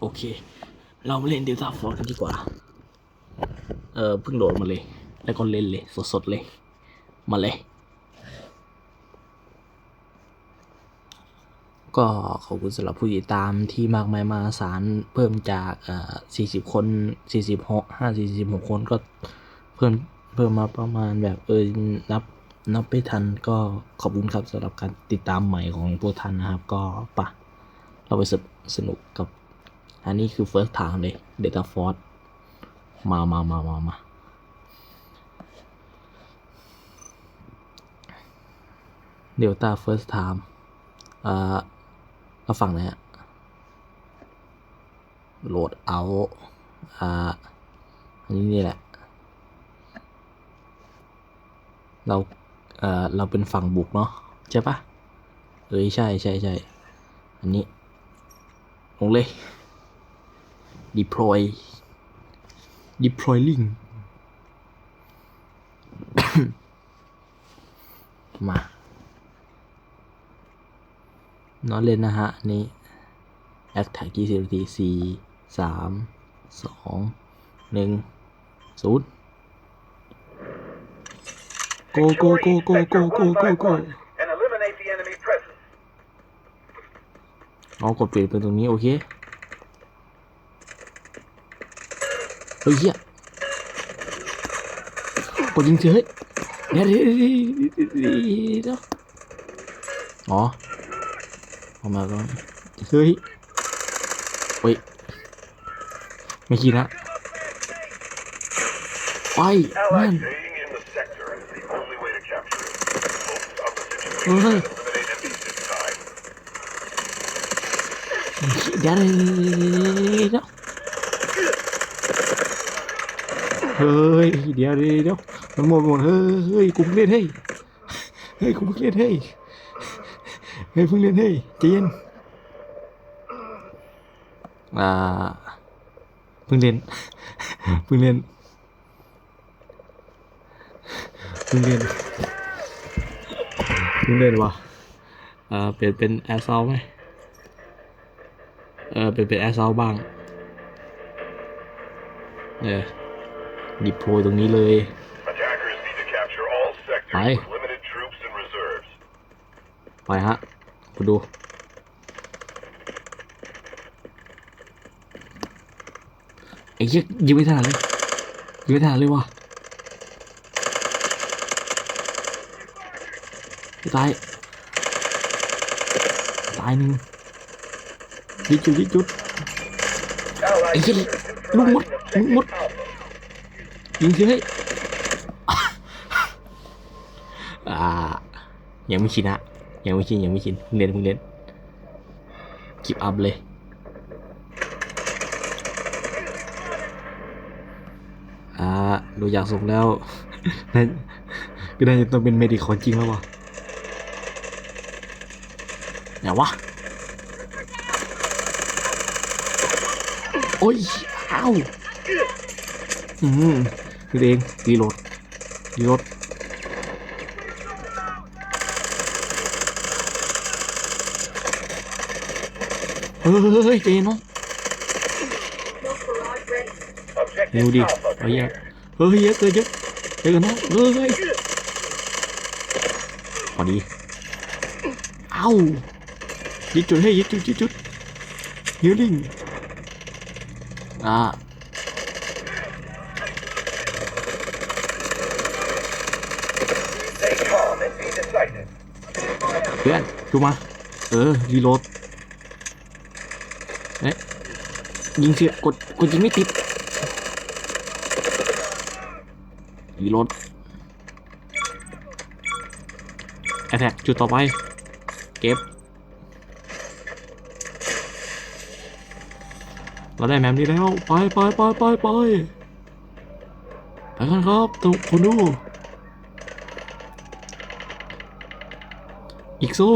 โอเค เรามาเล่นเดลต้าฟอร์กันดีกว่า เออเพิ่งโหลดมาเลย แล้วก็เล่นเลย สดๆเลย มาเลย ก็ขอบคุณสำหรับผู้ติดตามที่มากมายมาศาลเพิ่มจากเอ่อ40 คน 46 5 46 คนก็เพิ่มเพิ่มมาประมาณแบบเออนับนับไม่ทันก็ขอบคุณครับสำหรับการติดตามใหม่ของพวกท่านนะครับ ก็ปะเราไปสนุกกับ อันนี้คือ first time เลย Data Force มามามามามา Delta first time เอ่อเราฟังนะฮะโหลดเอาอ่า อันนี้นี่แหละ เราเอ่อเราเป็นฝั่งบุกเนาะใช่ปะเอ้ยใช่ใช่ใช่ อันนี้ ลงเลย deploy deploy link มานอนเล่นนะฮะ อันนี้ a t t a c k 20นาทีสี่สามสองหนึ่งศูนย์ go go go go go go go go and eliminate the enemy presence. เอากดเปลี่ยนเป็นตรงนี้ โอเค เฮ้ยเฮียกดยิงเฉยเดี๋ยวเดี๋ยวเดี๋ยวอ๋อออกมาก่อนเฮ้ยเฮ้ย ไม่คิดนะไปนั่น Allied staying in the sector is the only way to capture it. Focus on the situation เฮ้ย and eliminate enemies this time. เดี๋ยวเดี๋ยว เฮ้ยเดี๋ยวเดี๋ยวมันหมดหมดเฮ้ยเฮ้ยกูเพิ่งเล่นเฮ้ยเฮ้ยกูเพิ่งเล่นเฮ้ยเฮ้ยเพิ่งเล่นเฮ้ยใจเย็นอ่าเพิ่งเล่นเพิ่งเล่นเพิ่งเล่นเพิ่งเล่นวะอ่าเปลี่ยนเป็นแอสซอลไหมเออเป็นเป็นแอสซอลบ้าง เออ ดิโพตรงนี้เลย Attackers need to capture all sectors Aye. with limited troops and reserves. ไปฮะคุณดู ไอ้เหี้ยยิงไม่ทันเลย ยิงไม่ทันเลยว่ะตาย ตายหนึ่งยิงจุดยิงจุด Allied Ay, troops lumot, infiltrating objective lumot. Alpha. ยิงเฉยอ่า ยังไม่ชินฮะยังไม่ชินยังไม่ชินเพิ่งเล่นเพิ่งเล่นกิบอัพเลยอ่าดูอยากส่งแล้วนั่นก็น่าจะต้องเป็นเมดิคอนจริงแล้ววะไหนวะ โอ้ยอ้าวอืม คือเองรีโหลดรีโหลดเฮ้ยเฮ้ยเนน้อง Objective เร็วดิเอาเยเฮ้ยเยอะเกินเยอะเจอกันเฮ้ยเฮ้ยพอดีเอ้ายิงจุดให้ยิงจุดยิงจุดฮิลลิ่งอ่า เพื่อนดูมา เออรีโหลดเอ๊ะยิงเสียกดกดยิงไม่ติดรีโหลดแอทแทกจุดต่อไป เก็บ เราได้แมมนี้แล้ว ไปไปไปไปไปไปกันครับทุกคนดู อีกสู้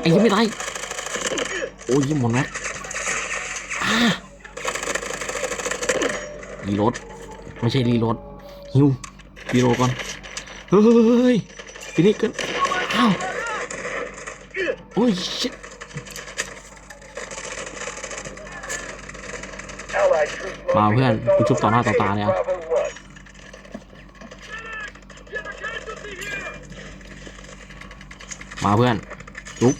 ไอ้ยังไม่ได้โอ้ยยิงหมดนะรีโหลไม่ใช่รีโหลฮิวฮีโร่ก่อน เฮ้ยฟินิกกันอ้าวโอ้ยชิมาเพื่อนกูชุบต่อหน้าต่อตาเนี่ย มาเพื่อนจุ๊บ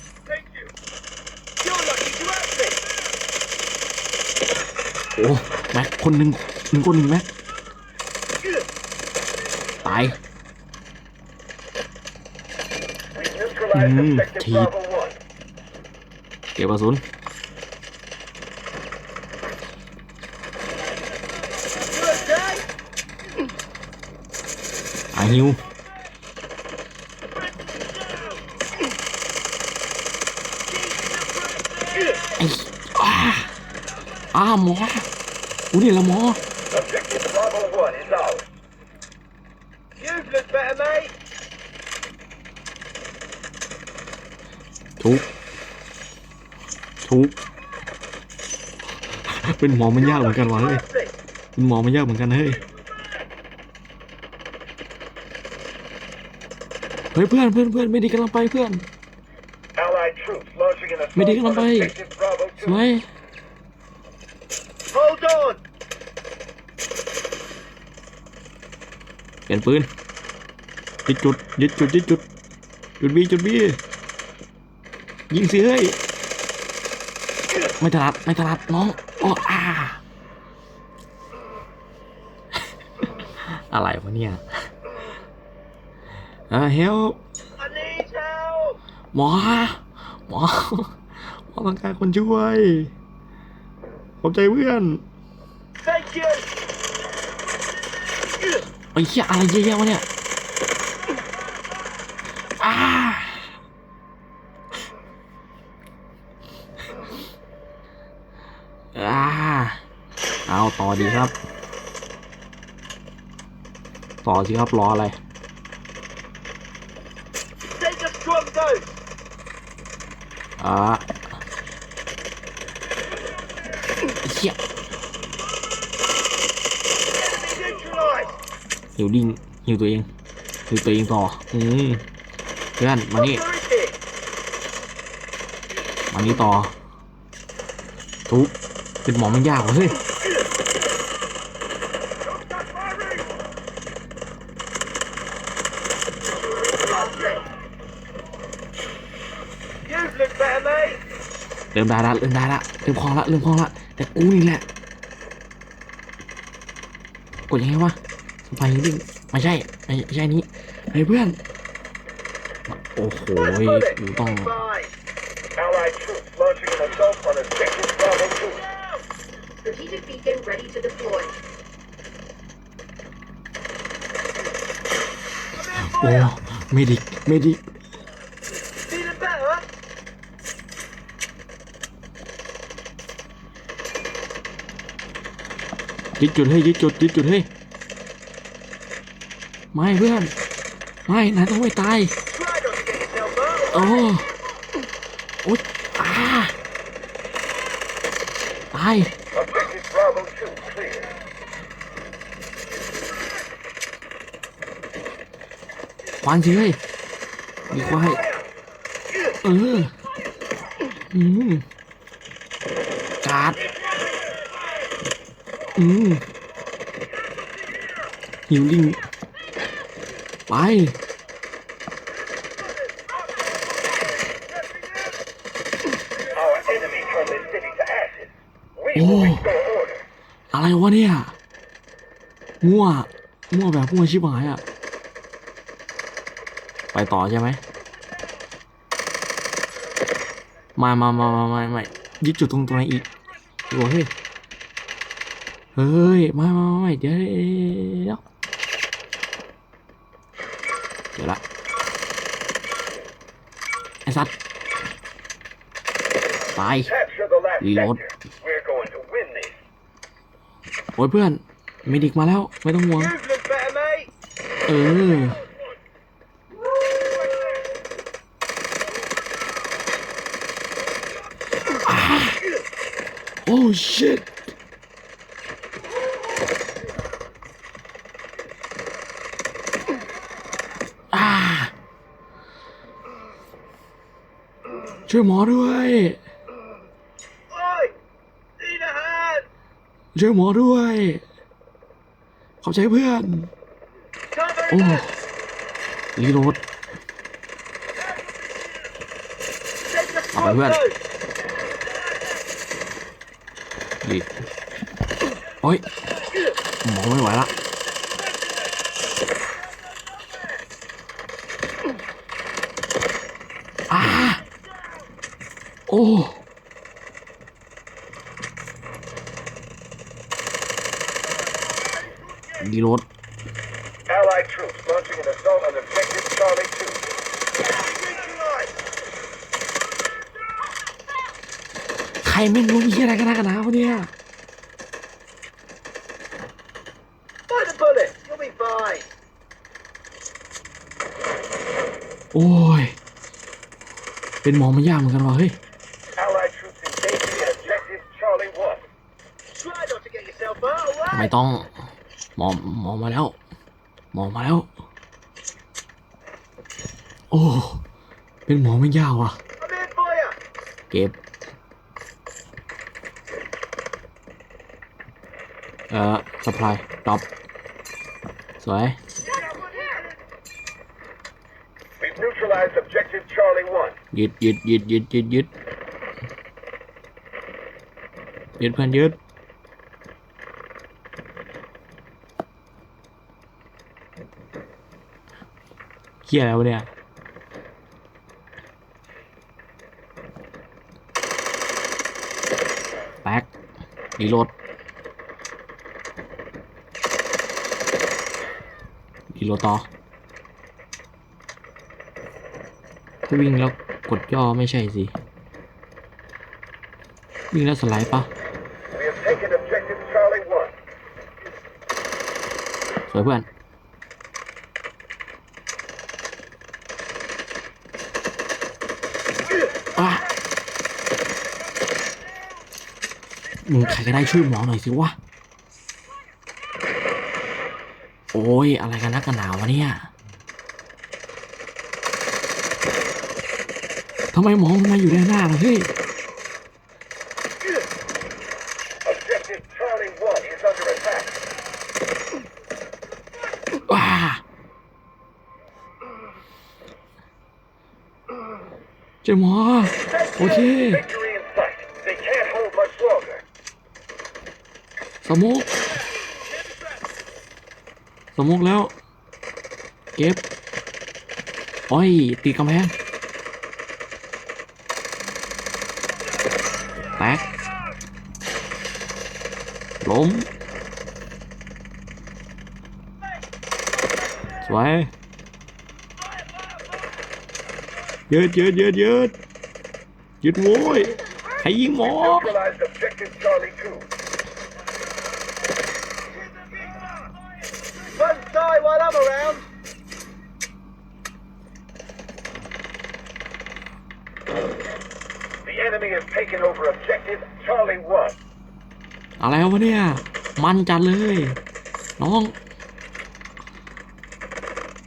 โอ้แม็กคนหนึ่งหนึ่งคนหนึ่งแม็กตายอืมทีเก็บกระสุนอาฮิวไอ้อ้า อ้าหมออุ้ยนี่ละหมอ Objective Bravo 1 is ours. You've looked better, mate. ทุบทุบเป็นหมอมันยากเหมือนกันวะเฮ้ย Have me. เป็นหมอมันยากเหมือนกันเฮ้ย เฮ้ยเพื่อนเพื่อนเพื่อนไม่ดีกำลังไปเพื่อน Allied troops launching an assault Medic on lang ba eh? objective Bravo สวย 2. Hold on. เป ลี่ยนปืนยึดจุดยึดจุดยึดจุด จุดบีจุดบียิงสิเฮ้ยไม่ถนัดไม่ถนัดน้องโอ้อาอะไรวะเนี่ยอ่าเฮล I need help. หมอหมอหมอต้องการคนช่วยขอบใจเพื่อน ไอ้เหี้ยอะไรเยอะแยะวะเนี่ยอ้าอ่าเอาต่อดีครับ ต่อสิครับรออะไรอ่าเหี้ย หิวดิ้งหิวตัวเองหิวตัวเองต่ออืมเพื่อนมานี่มานี่ต่อทุบเป็นหมอมันยากวะเฮ้ยเริ่มได้ละเริ่มได้ละเริ่มคลองละเริ่มคลองละแต่กูนี่แหละกดยังไงวะ ไปดิ้งไม่ใช่ไม่ไม่ใช่นี้เฮ้ยเพื่อนโอ้โหกูต้อง Fine. Allied troops launching an assault on objective Bravo 2. Strategic beacon ready to deploy. โอ้เมดิกเมดิก Feeling better? ยึดจุดเฮ้ยยึดจุดยึดจุดเฮ้ย ไม่เพื่อน ไม่นายต้องไม่ตาย โอ้โอ๊ยอ่าตายควันสิเฮ้ยมีควายเอออืมกาดอืมหิวลิง Oh. will restore order. อะไรวะเนี่ย มั่ว มั่วแบบมั่วชิบหายอะไปต่อใช่ไหมมามามามามามายึดจุดตรงตรงไหนอีกโอ้เฮ้ยเฮ้ย มามามาเดี๋ยวเดี๋ยวเดี๋ยวละ ไอ้ สัตว์ตาย Capture the last Reload. sector. We're going to win this. โอ้ยเพื่อนเมดิกมาแล้ว ไม่ต้องห่วง You've looked better, mate. เออ โอ้ shit ช่วยหมอด้วยช่วยหมอด้วยขอบใจเพื่อนโอ้รีโหลด Take the Ờ, bạn Huyền. photo! รีโอ้ยหมอไม่ไหวละอ่าโอ้ รีโหลด Allied troops launching an assault on objective Charlie 2. Neutralized! ใครไม่รู้มีอะไรกันนะกันนะวะเนี่ย Find a bullet! You'll be fine! โอ้ย เป็นหมอมันยากเหมือนกันว่ะเฮ้ย Allied troops engaging in objective Charlie 1. Try not to get yourself hurt, ไม่ alright? ต้อง หมอหมอมาแล้ว หมอมาแล้ว โอ้ เป็นหมอไม่ยากว่ะ I'm in for you! เก็บ เอ่อสปายดรอปสวย We've neutralized objective Charlie 1. ยึดยึดยึดยึดยึดยึดยึดเพื่อนยึดเฮียอะไรวเนี่ยแบ็กรีโหลดรีโหลดต่อถ้าวิ่งแล้ว กดย่อไม่ใช่สิ วิ่งแล้วสไลด์ปะ We have taken objective Charlie 1. สวยเพื่อนอะมึงใครก็ได้ช่วยหมอหน่อยสิวะ โอ้ย อะไรกันนักกันหนาวะเนี่ย ทำไมหมอมันมาอยู่ด้านหน้าล่ะเฮ้ย Objective Charlie 1 is under attack. ว้าเจอหมอ โอเค Victory in sight. They can't hold much longer. สมุกสมุกแล้ว เก็บโอ้ยตีกำแพงแตกล้ม สวยยืดยืดยืดยืดยืดโว้ย ใครยิงหมอ Neutralized objective Charlie 2. One die while I'm around. Enemy has taken over objective Charlie 1. อะไรวะเนี่ย มันจัดเลย น้อง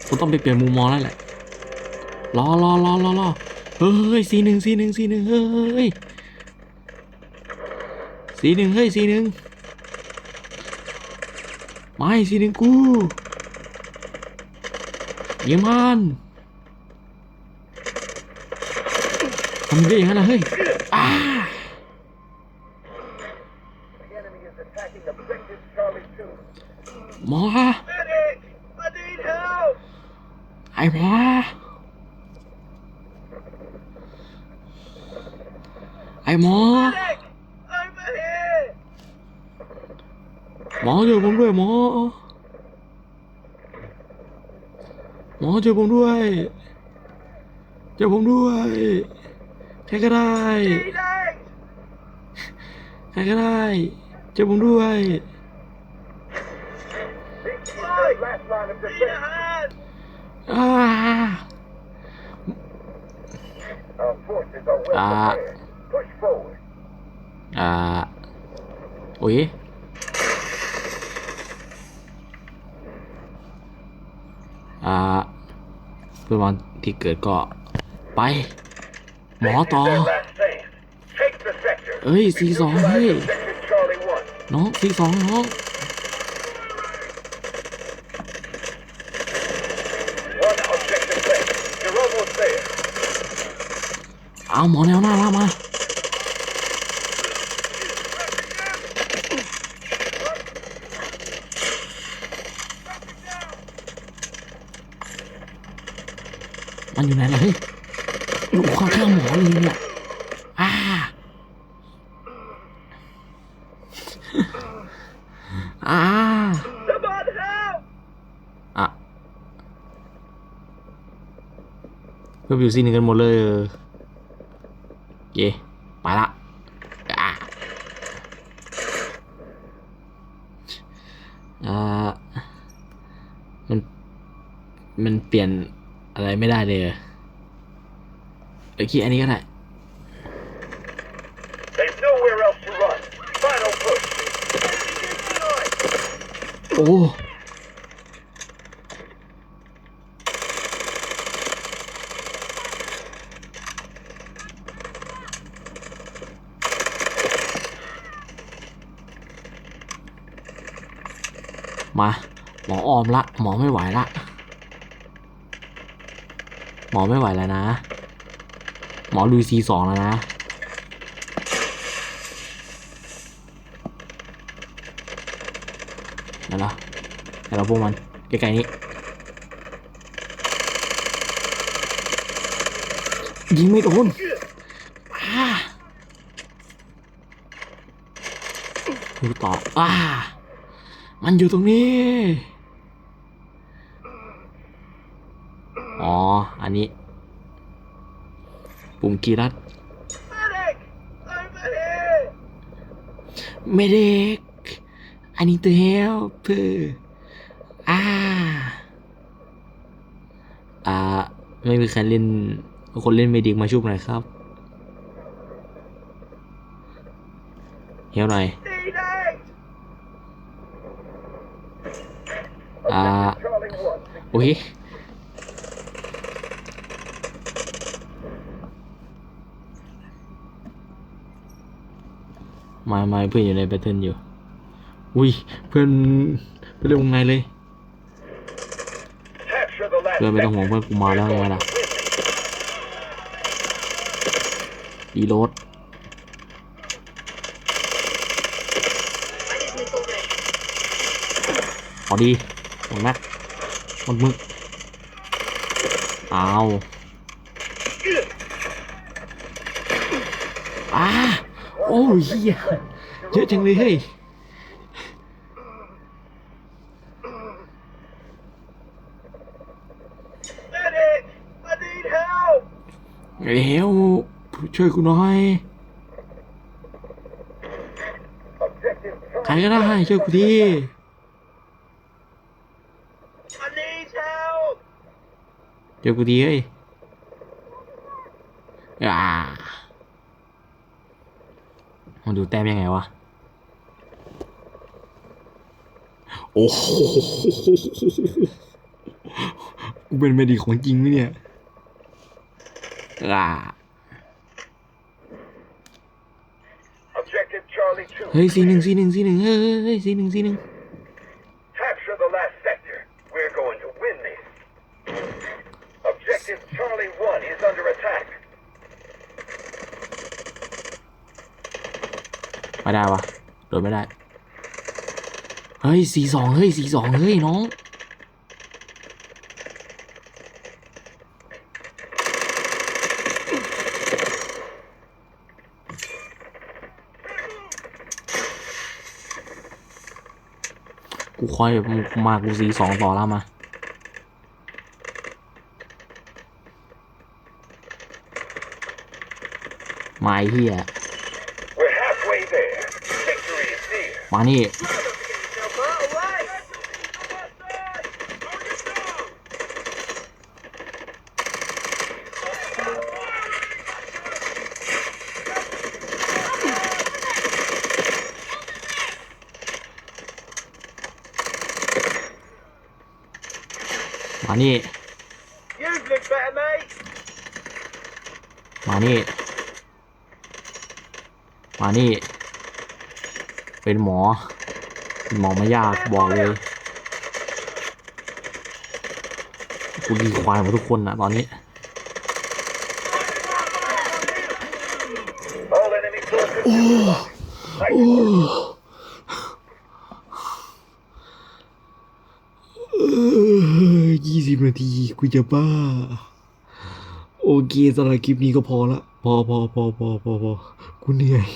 กูต้องไปเปลี่ยนมุมมองแล้วแหละ รอรอรอรอรอเฮ้ยสีหนึ่งสีหนึ่งสีหนึ่งเฮ้ยสีหนึ่งเฮ้ยสีหนึ่งไม่สีหนึ่งกูยี่ยมมันทำได้ย่างนั้นนะเฮ้ยอ้า The enemy is attacking objective Charlie 2. หมอ Medic! I need help! ไอ้หมอ ไอ้หมอ Medic! Over here! หมอช่วยผมด้วยหมอ หมอช่วยผมด้วยช่วยผมด้วยใครก็ได้ Medic! ใครก็ได้ช่วยผมด้วย forces are well Ah. prepared. Push forward. อ่าโอ้ยอ่าเพื่อนวันที่เกิดก็ไป หมอต่อ This is their last stand. Take the sector. เอ้ยซีสองเฮ้ย Objective Charlie 1. น้องซีสองน้อง เอาหมอแนวหน้าล่ามามันอยู่ไหนล่ะเฮ้ยอยู่ข้างๆหมอเลยเนี่ยอ่าอ่า Someone help! อะเพื่อนอยู่ซีนึงกันหมดเลย เออเย่ไปละอะอ่ามัน มันเปลี่ยนอะไรไม่ได้เลยโอเคอันนี้ก็ได้ There's nowhere else to run. Final push. โอ้ มา หม ออมละ หมอไม่ไหวละ หมอไม่ไหวแล้วนะ หมอลุยซีสองแล้วนะ เดี๋ยวนะเดี๋ยวเราพวกมันใกล้ๆนี้ ยิงไม่โดนอ่าดูต่ออ่ามันอยู่ตรงนี้ อ๋อ อันนี้ ปุ่มกีรัด Medic! Over here! ไม่เด็ก I need to help อ่า อ่า ไม่มีใครเล่น คนเล่นเมดิกมาชุบหน่อยครับเฮลหน่อย อ่า โอเค มามาเพื่อนอยู่ในแบทเทิลอยู่ อุ้ย เพื่อนเพื่อนเล่นวงเลย เพื่อนไม่ต้องห่วงเพื่อนกูมาแล้วไงล่ะรีโหลดพอดีหมดแม็กหมดมึกเอาอ้า โอ้ยเยอะจังเลยเฮ้ยเร็วช่วยกูหน่อยใครก็ได้ช่วยกูทีช่วยกูทีเฮ้ยอ่า มาดูแต้มยังไงวะ โอ้โหกูเป็นเมดีของจริงไหมเนี่ยอ่า Objective Charlie 2. เฮ้ยซีหนึ่งซีหนึ่งซีหนึ่งเฮ้ยเฮ้ยเฮ้ยซีหนึ่งซีหนึ่ง ได้วะโดนไม่ได้ เฮ้ยสี่สองเฮ้ยสี่สองเฮ้ยน้อง กูคอยมึงมากูสี่สองต่อแล้วมาไอ้เฮีย มานี่ มานี่ You look better, mate. มา มานี่ มานี่ เป็นหมอหมอไม่ยากบอกเลยกูดีควายหมดทุกคนนะตอนนี้ All enemy forces neutralized. Nice. ยี่สิบนาทีกูจะบ้า โอเคสำหรับคลิปนี้ก็พอละ พอพอพอพอพอพอกูเหนื่อย